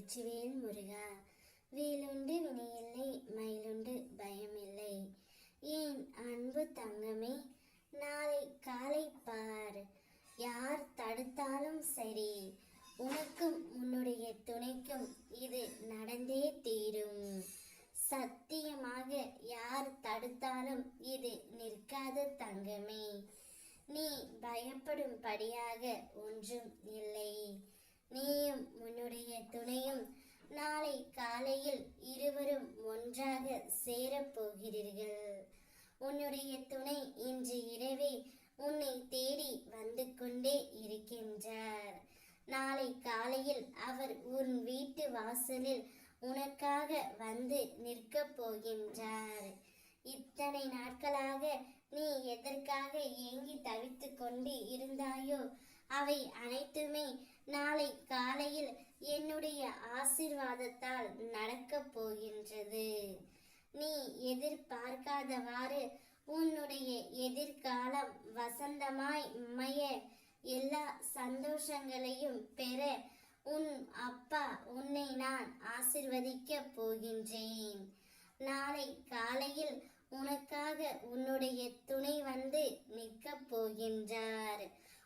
வெற்றிவேல் முருகா வேலுண்டு வினையில்லை மயிலுண்டு பயமில்லை. ஏன் அன்பு தங்கமே நாளை காலை பார். யார் தடுத்தாலும் சரி உனக்கும் உன்னுடைய துணைக்கும் இது நடந்தே தீரும். சத்தியமாக யார் தடுத்தாலும் இது நிற்காத தங்கமே. நீ பயப்படும்படியாக ஒன்றும் இல்லை. நீயும் உன்னுடைய துணையும் நாளை காலையில் இருவரும் ஒன்றாக சேரப் போகிறீர்கள் உன்னுடைய துணை இன்று இரவே உன்னை தேடி வந்து கொண்டே இருக்கின்றார். நாளை காலையில் அவர் உன் வீட்டு வாசலில் உனக்காக வந்து நிற்கப் போகின்றார். இத்தனை நாட்களாக நீ எதற்காக ஏங்கி தவித்து கொண்டு இருந்தாயோ அவை அனைத்துமே நாளை காலையில் என்னுடைய ஆசிர்வாதத்தால் நடக்கப் போகின்றது. நீ எதிர்பார்க்காதவாறு உன்னுடைய எதிர்காலம் வசந்தமாய் மய எல்லா சந்தோஷங்களையும் பெற உன் அப்பா உன்னை நான் ஆசிர்வதிக்கப் போகின்றேன். நாளை காலையில் உனக்காக உன்னுடைய துணை வந்து நிற்க போகின்றார்.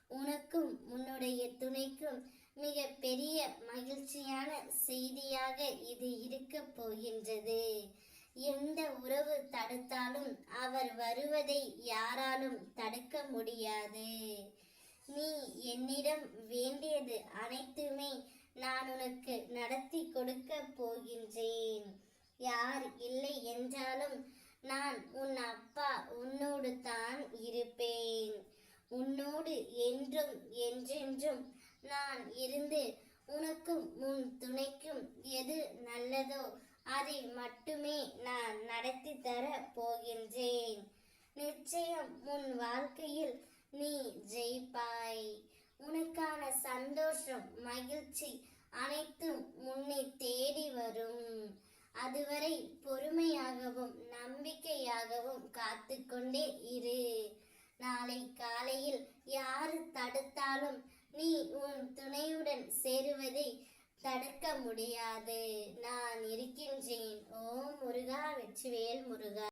உனக்கும் உன்னுடைய துணைக்கும் மிக பெரிய மகிழ்ச்சியான செய்தியாக இது இருக்க போகின்றது. எந்த உறவு தடுத்தாலும் அவர் வருவதை யாராலும் தடுக்க முடியாது. நீ என்னிடம் வேண்டியது அனைத்துமே நான் உனக்கு நடத்தி கொடுக்க போகின்றேன். யார் இல்லை என்றாலும் நான் உன் அப்பா உன்னோடு தான் இருப்பேன். உன்னோடு என்றும் என்றென்றும் நான் இருந்து உனக்கும் உன் துணைக்கும் எது நல்லதோ அதை மட்டுமே நான் நடத்தி தர போகின்றேன். நிச்சயம் உன் வாழ்க்கையில் நீ ஜெயிப்பாய். உனக்கான சந்தோஷம் மகிழ்ச்சி அனைத்தும் உன்னை தேடி வரும். அதுவரை பொறுமையாகவும் நம்பிக்கையாகவும் காத்து கொண்டே இரு. நாளை காலையில் யாரு தடுத்தாலும் நீ உன் துணையுடன் சேருவதை தடுக்க முடியாது. நான் இருக்கின்றேன். ஓம் முருகா வெற்றிவேல் முருகா.